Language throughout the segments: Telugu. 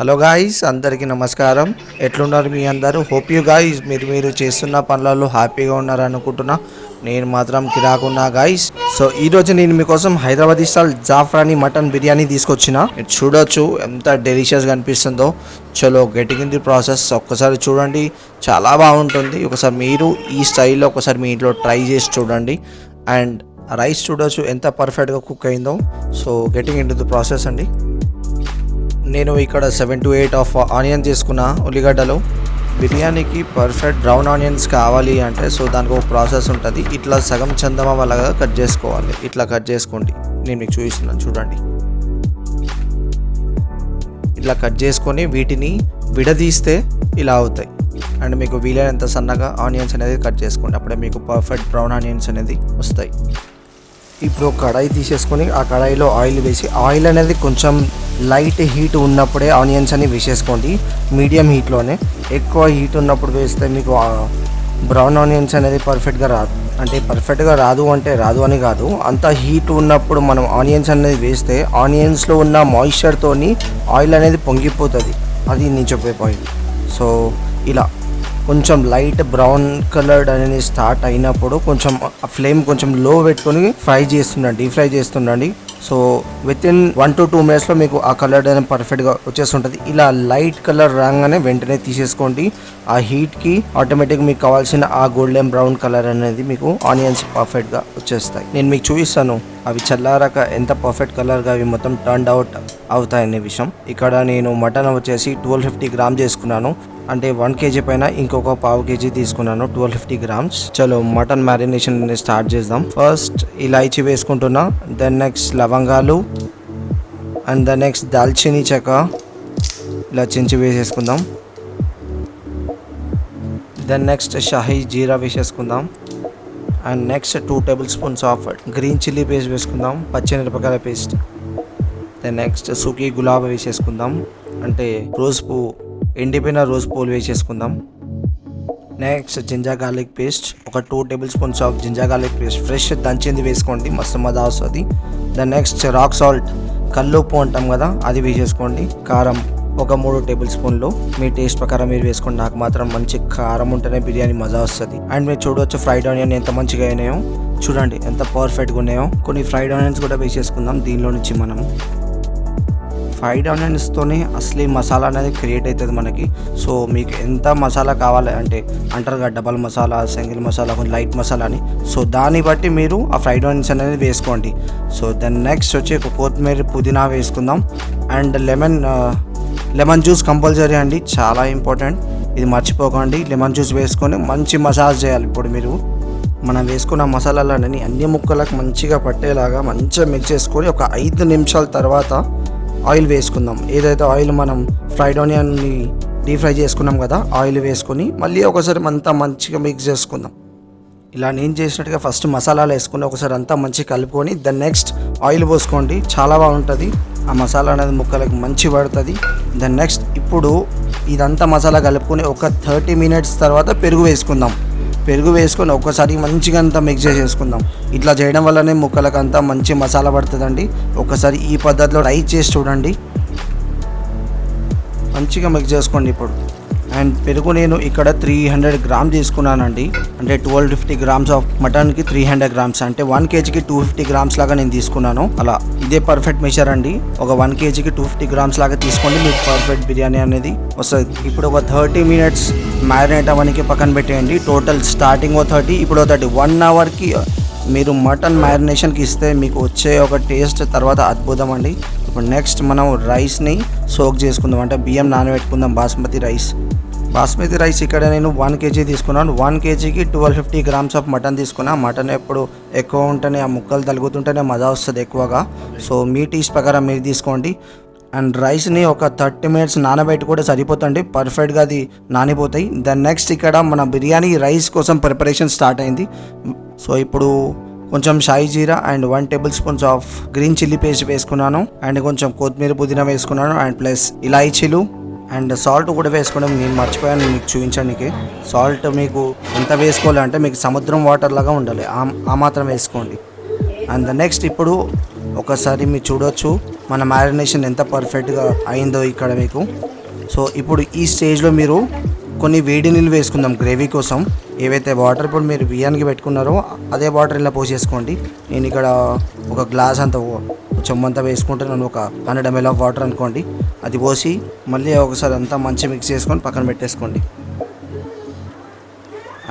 హలో గాయ్స్ అందరికీ నమస్కారం. ఎట్లున్నారు మీ అందరూ? హోప్ యూ గాయస్ మీరు మీరు చేస్తున్న పనులలో హ్యాపీగా ఉన్నారు అనుకుంటున్నా నేను మాత్రం కిరాకున్నా గాయస్ సో ఈరోజు నేను మీకోసం హైదరాబాద్ స్టాల్ జాఫ్రానీ మటన్ బిర్యానీ తీసుకొచ్చిన. మీరు చూడొచ్చు ఎంత డెలిషియస్గా అనిపిస్తుందో. చలో గెటింగ్ ఇన్ ది ప్రాసెస్ ఒక్కసారి చూడండి. చాలా బాగుంటుంది. ఒకసారి మీరు ఈ స్టైల్లో ఒకసారి మీ ఇంట్లో ట్రై చేసి చూడండి. అండ్ రైస్ చూడొచ్చు ఎంత పర్ఫెక్ట్గా కుక్ అయిందో. So getting in the process అండి. నేను ఇక్కడ seven to eight of onion తీసుకున్న ఉల్లిగడ్డలు. బిర్యానీకి పర్ఫెక్ట్ బ్రౌన్ ఆనియన్స్ కావాలి అంటే సో దానికి ఒక ప్రాసెస్ ఉంటుంది. ఇట్లా సగం చందమ లాగా కట్ చేసుకోవాలి. ఇట్లా కట్ చేసుకోండి. నేను మీకు చూపిస్తున్నాను చూడండి. ఇట్లా కట్ చేసుకొని వీటిని విడదీస్తే ఇలా అవుతాయి. అండ్ మీకు వీలైనంత సన్నగా ఆనియన్స్ అనేది కట్ చేసుకోండి. అప్పుడే మీకు పర్ఫెక్ట్ బ్రౌన్ ఆనియన్స్ అనేది వస్తాయి. ఇప్పుడు కడాయి తీసేసుకొని ఆ కడాయిలో ఆయిల్ వేసి ఆయిల్ అనేది కొంచెం లైట్ హీట్ ఉన్నప్పుడే ఆనియన్స్ అని వేసేసుకోండి. మీడియం హీట్లోనే. ఎక్కువ హీట్ ఉన్నప్పుడు వేస్తే మీకు బ్రౌన్ ఆనియన్స్ అనేది పర్ఫెక్ట్గా రాదు అంటే పర్ఫెక్ట్గా రాదు అంటే రాదు అని కాదు. అంత హీట్ ఉన్నప్పుడు మనం ఆనియన్స్ అనేది వేస్తే ఆనియన్స్లో ఉన్న మాయిశ్చర్తోని ఆయిల్ అనేది పొంగిపోతుంది. అది నేను చెప్పే పాయింట్ సో ఇలా కొంచెం లైట్ బ్రౌన్ కలర్డ్ అనేది స్టార్ట్ అయినప్పుడు కొంచెం ఫ్లేమ్ కొంచెం లో పెట్టుకొని ఫ్రై చేస్తుండండి deep fry చేస్తుండండి. So within one to two మినిట్స్లో మీకు ఆ కలర్ అనేది పర్ఫెక్ట్గా వచ్చేస్తుంటుంది. ఇలా లైట్ కలర్ రాగానే వెంటనే తీసేసుకోండి. ఆ హీట్కి ఆటోమేటిక్ మీకు కావాల్సిన ఆ గోల్డెన్ బ్రౌన్ కలర్ అనేది మీకు ఆనియన్స్ పర్ఫెక్ట్గా వచ్చేస్తాయి. నేను మీకు చూపిస్తాను అవి చల్లారాక ఎంత పర్ఫెక్ట్ కలర్గా అవి మొత్తం టర్న్ అవుట్ అవుతాయనే విషయం. ఇక్కడ నేను మటన్ వచ్చేసి ట్వెల్వ్ ఫిఫ్టీ గ్రామ్ చేసుకున్నాను. అంటే వన్ కేజీ పైన ఇంకొక పావు కేజీ తీసుకున్నాను ట్వెల్వ్ ఫిఫ్టీ గ్రామ్స్ చలో మటన్ మ్యారినేషన్ స్టార్ట్ చేద్దాం. ఫస్ట్ ఇలాచీ వేసుకుంటున్నా దెన్ నెక్స్ట్ లవంగాలు అండ్ ద నెక్స్ట్ దాల్చిని చెక్క. ఇలా చించి వేసేసుకుందాం. దెన్ నెక్స్ట్ షాహీ జీరా వేసేసుకుందాం. And next two tablespoons of green chilli paste వేసుకుందాం పచ్చిమిరపకాయల పేస్ట్ దెన్ నెక్స్ట్ సుకీ గులాబ్ వేసేసుకుందాం. అంటే రోజ్ పువ్వు ఎండిపోయిన రోజ్ పువ్వులు వేసేసుకుందాం. నెక్స్ట్ జింజా గార్లిక్ పేస్ట్ ఒక two tablespoons of ginger garlic paste fresh దంచింది వేసుకోండి. మస్తు మజా వస్తుంది. దెన్ నెక్స్ట్ రాక్ సాల్ట్ కల్లుప్పు అంటాం కదా అది వేసేసుకోండి. కారం ఒక మూడు టేబుల్ స్పూన్లు మీ టేస్ట్ ప్రకారం మీరు వేసుకోండి. నాకు మాత్రం మంచి కారం ఉంటేనే బిర్యానీ మజా వస్తుంది. అండ్ మీరు చూడవచ్చు ఫ్రైడ్ ఆనియన్ ఎంత మంచిగా అయినాయో. చూడండి ఎంత పర్ఫెక్ట్గా ఉన్నాయో. కొన్ని ఫ్రైడ్ ఆనియన్స్ కూడా వేసేసుకుందాం. దీనిలో నుంచి మనం ఫ్రైడ్ ఆనియన్స్తోనే అసలు మసాలా అనేది క్రియేట్ అవుతుంది మనకి. సో మీకు ఎంత మసాలా కావాలి అంటే అంటారు కదా డబల్ మసాలా సింగిల్ మసాలా కొంచెం లైట్ మసాలా అని. సో దాన్ని బట్టి మీరు ఆ ఫ్రైడ్ ఆనియన్స్ అనేది వేసుకోండి. సో దెన్ నెక్స్ట్ వచ్చి ఒక కొత్తిమీర పుదీనా వేసుకుందాం. And lemon lemon juice compulsory అండి చాలా ఇంపార్టెంట్ ఇది మర్చిపోకండి లెమన్ జ్యూస్ వేసుకొని మంచి మసాజ్ చేయాలి. ఇప్పుడు మీరు మనం వేసుకున్న మసాలాలన్నీ అన్ని ముక్కలకు మంచిగా పట్టేలాగా మంచిగా మిక్స్ చేసుకొని ఒక ఐదు నిమిషాల తర్వాత ఆయిల్ వేసుకుందాం. ఏదైతే ఆయిల్ మనం ఫ్రైడ్ ఆనియన్ని డీప్ ఫ్రై చేసుకున్నాం కదా ఆయిల్ వేసుకొని మళ్ళీ ఒకసారి అంతా మంచిగా మిక్స్ చేసుకుందాం. ఇలా నేను చేసినట్టుగా ఫస్ట్ మసాలాలు వేసుకుని ఒకసారి అంతా మంచిగా కలుపుకొని ద నెక్స్ట్ ఆయిల్ పోసుకోండి. చాలా బాగుంటుంది. ఆ మసాలా అనేది ముక్కలకు మంచి పడుతుంది. దెన్ నెక్స్ట్ ఇప్పుడు ఇదంతా మసాలా కలుపుకొని ఒక థర్టీ మినిట్స్ తర్వాత పెరుగు వేసుకుందాం. పెరుగు వేసుకొని ఒక్కసారి మంచిగా అంతా మిక్స్ చేసేసుకుందాం ఇట్లా చేయడం వల్లనే ముక్కలకు అంతా మంచి మసాలా పడుతుందండి. ఒకసారి ఈ పద్ధతిలో ట్రై చేసి చూడండి. మంచిగా మిక్స్ చేసుకోండి ఇప్పుడు. అండ్ పెరుగు నేను ఇక్కడ త్రీ హండ్రెడ్ గ్రామ్ తీసుకున్నానండి. అంటే ట్వెల్వ్ ఫిఫ్టీ గ్రామ్స్ ఆఫ్ మటన్కి త్రీ హండ్రెడ్ గ్రామ్స్ అంటే వన్ కేజీకి టూ ఫిఫ్టీ గ్రామ్స్ లాగా నేను తీసుకున్నాను. అలా ఇదే పర్ఫెక్ట్ మెషర్ అండి. ఒక వన్ కేజీకి టూ ఫిఫ్టీ గ్రామ్స్ లాగా తీసుకోండి. మీకు పర్ఫెక్ట్ బిర్యానీ అనేది వస్తుంది. ఇప్పుడు ఒక థర్టీ మినిట్స్ మ్యారినేట్ అవ్వడానికి పక్కన పెట్టేయండి. టోటల్ స్టార్టింగ్ ఓ థర్టీ ఇప్పుడు థర్టీ వన్ అవర్కి మీరు మటన్ మ్యారినేషన్కి ఇస్తే మీకు వచ్చే ఒక టేస్ట్ తర్వాత అద్భుతం అండి. ఇప్పుడు నెక్స్ట్ మనం రైస్ని సోక్ చేసుకుందాం. అంటే బియ్యం నానబెట్టుకుందాం బాస్మతి రైస్ బాస్మతి రైస్ ఇక్కడ నేను వన్ కేజీ తీసుకున్నాను. వన్ కేజీకి twelve fifty grams of mutton తీసుకున్నా. మటన్ ఎప్పుడు ఎక్కువ ఉంటేనే ఆ ముక్కలు తలుగుతుంటేనే మజా వస్తుంది ఎక్కువగా. సో మీ టేస్ట్ ప్రకారం మీరు తీసుకోండి. అండ్ రైస్ని ఒక థర్టీ మినిట్స్ నానబెట్టి కూడా సరిపోతుంది పర్ఫెక్ట్గా అది నానిపోతాయి. దెన్ నెక్స్ట్ ఇక్కడ మన బిర్యానీ రైస్ కోసం ప్రిపరేషన్ స్టార్ట్ అయింది. సో ఇప్పుడు కొంచెం షాయి జీరా and one tablespoons of green chilli paste వేసుకున్నాను. అండ్ కొంచెం కొత్తిమీర పుదీనా వేసుకున్నాను. అండ్ ప్లస్ ఇలాచీలు అండ్ సాల్ట్ కూడా వేసుకోవడం నేను మర్చిపోయాను. మీకు చూపించడానికి సాల్ట్ మీకు ఎంత వేసుకోవాలి అంటే మీకు సముద్రం వాటర్ లాగా ఉండాలి. ఆ- ఆ మాత్రం వేసుకోండి. అండ్ నెక్స్ట్ ఇప్పుడు ఒకసారి మీరు చూడొచ్చు. మన మ్యారినేషన్ ఎంత పర్ఫెక్ట్గా అయిందో ఇక్కడ మీకు. సో ఇప్పుడు ఈ స్టేజ్లో మీరు కొన్ని వేడి నీళ్ళు వేసుకుందాం గ్రేవీ కోసం. ఏవైతే వాటర్ ఇప్పుడు మీరు బియ్యానికి పెట్టుకున్నారో అదే వాటర్ ఇలా పోసేసుకోండి నేను ఇక్కడ ఒక గ్లాస్ అంత చెమ్మంతా వేసుకుంటున్నాను ఒక హండ్రెడ్ ఎంఎల్ ఆఫ్ వాటర్ అనుకోండి. అది పోసి మళ్ళీ ఒకసారి అంతా మంచి మిక్స్ చేసుకొని పక్కన పెట్టేసుకోండి.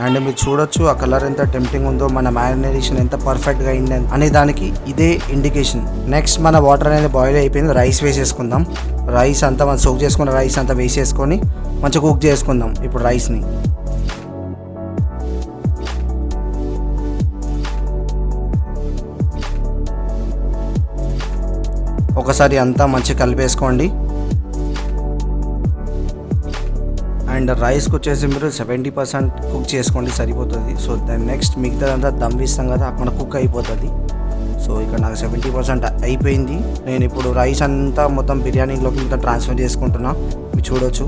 అండ్ మీరు చూడొచ్చు ఆ కలర్ ఎంత టెంప్టింగ్ ఉందో మన మ్యారినేషన్ ఎంత పర్ఫెక్ట్గా అయింది అనే దానికి ఇదే ఇండికేషన్ నెక్స్ట్ మన వాటర్ అనేది బాయిల్ అయిపోయింది రైస్ వేసేసుకుందాం. రైస్ అంతా మనం సోక్ చేసుకున్న రైస్ అంతా వేసేసుకొని మంచిగా కుక్ చేసుకుందాం ఇప్పుడు రైస్ని ఒకసారి అంతా మంచిగా కలిపేసుకోండి. అండ్ రైస్కి వచ్చేసి మీరు సెవెంటీ పర్సెంట్ కుక్ చేసుకోండి సరిపోతుంది. సో దాని నెక్స్ట్ మిగతాదంతా దమ్ ఇస్తాం కదా అక్కడ కుక్ అయిపోతుంది. సో ఇక్కడ నాకు సెవెంటీ పర్సెంట్ అయిపోయింది. నేను ఇప్పుడు రైస్ అంతా మొత్తం బిర్యానీలోకి మొత్తం ట్రాన్స్ఫర్ చేసుకుంటున్నా. మీరు చూడొచ్చు.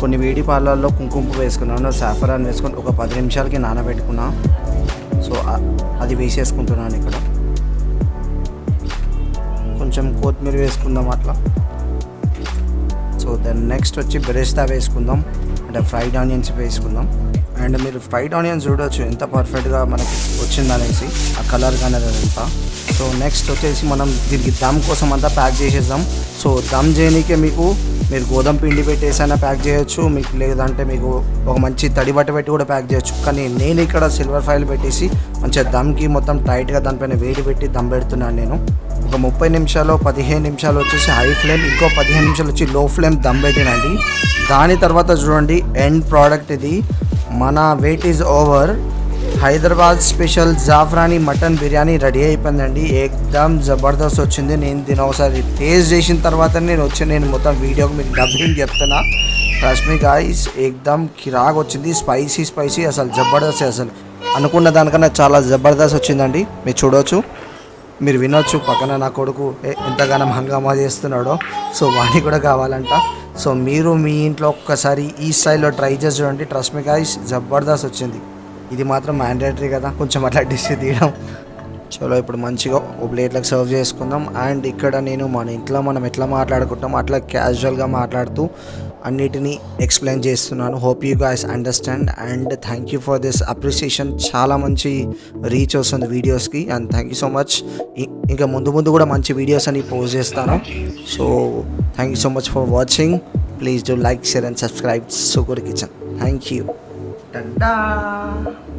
కొన్ని వేడి పాలల్లో కుంకుమ వేసుకున్నాను సాఫరాన్ వేసుకొని ఒక పది నిమిషాలకి నానబెట్టుకున్నాను సో అది వేసేసుకుంటున్నాను ఇక్కడ. కొంచెం కొత్తిమీర వేసుకుందాం అట్లా. సో దెన్ నెక్స్ట్ వచ్చి బెరెస్తా వేసుకుందాం. అంటే ఫ్రైడ్ ఆనియన్స్ వేసుకుందాం. అండ్ మీరు ఫ్రైడ్ ఆనియన్స్ చూడవచ్చు ఎంత పర్ఫెక్ట్గా మనకి వచ్చిందనేసి ఆ కలర్ కానీ అదంతా. సో నెక్స్ట్ వచ్చేసి మనం దీనికి దమ్ కోసం అంతా ప్యాక్ చేసేద్దాం. సో దమ్ చేయనీకే మీకు మీరు గోధుమ పిండి పెట్టేసైనా ప్యాక్ చేయొచ్చు. మీకు లేదంటే మీకు ఒక మంచి తడి బట్ట పెట్టి కూడా ప్యాక్ చేయొచ్చు. కానీ నేను ఇక్కడ సిల్వర్ ఫైల్ పెట్టేసి మంచిగా దమ్కి మొత్తం టైట్గా దానిపైన వేడి పెట్టి దమ్ పెడుతున్నాను నేను. ఒక ముప్పై నిమిషాలు పదిహేను నిమిషాలు వచ్చేసి హై ఫ్లేమ్ ఇంకో పదిహేను నిమిషాలు వచ్చి లో ఫ్లేమ్ దమ్ పెట్టినండి. దాని తర్వాత చూడండి ఎండ్ ప్రోడక్ట్ ఇది. మన wait is over Hyderabad special Zafrani mutton biryani ready అయిపోయిందండి. ఎగ్దమ్ జబర్దస్త్ వచ్చింది. నేను దీని ఒకసారి టేస్ట్ చేసిన తర్వాత నేను వచ్చి నేను మొత్తం వీడియోకి మీకు డబ్బింగ్ చెప్తున్నా. రష్మి గాయస్ ఎగ్దమ్ కిరాక్ వచ్చింది. స్పైసీ స్పైసీ అసలు జబర్దస్త్ అసలు. అనుకున్న దానికన్నా చాలా జబర్దస్త్ వచ్చిందండి. మీరు చూడవచ్చు మీరు వినొచ్చు. పక్కన నా కొడుకు ఏ- ఎంతగానో హంగామా చేస్తున్నాడో. సో వాణి కూడా కావాలంట. సో మీరు మీ ఇంట్లో ఒక్కసారి ఈ స్టైల్లో ట్రై చేసి చూడండి. ట్రస్ట్ మీ గాయస్ జబర్దస్త్ వచ్చింది. ఇది మాత్రం మ్యాండేటరీ కదా. కొంచెం అట్లా డిష్ తీయడం. చలో ఇప్పుడు మంచిగా ఓ ప్లేట్లకు సర్వ్ చేసుకుందాం. అండ్ ఇక్కడ నేను మన ఇంట్లో మనం ఎట్లా మాట్లాడుకుంటాం అట్లా క్యాజువల్గా మాట్లాడుతూ అన్నిటినీ ఎక్స్ప్లెయిన్ చేస్తున్నాను. Hope you guys understand and thank you for this appreciation చాలా మంచి రీచ్ వస్తుంది వీడియోస్కి and thank you so much ఇంకా ముందు ముందు కూడా మంచి వీడియోస్ అని పోస్ట్ చేస్తాను. So thank you so much for watching please do like share and subscribe sugar kitchen thank you 딴딴.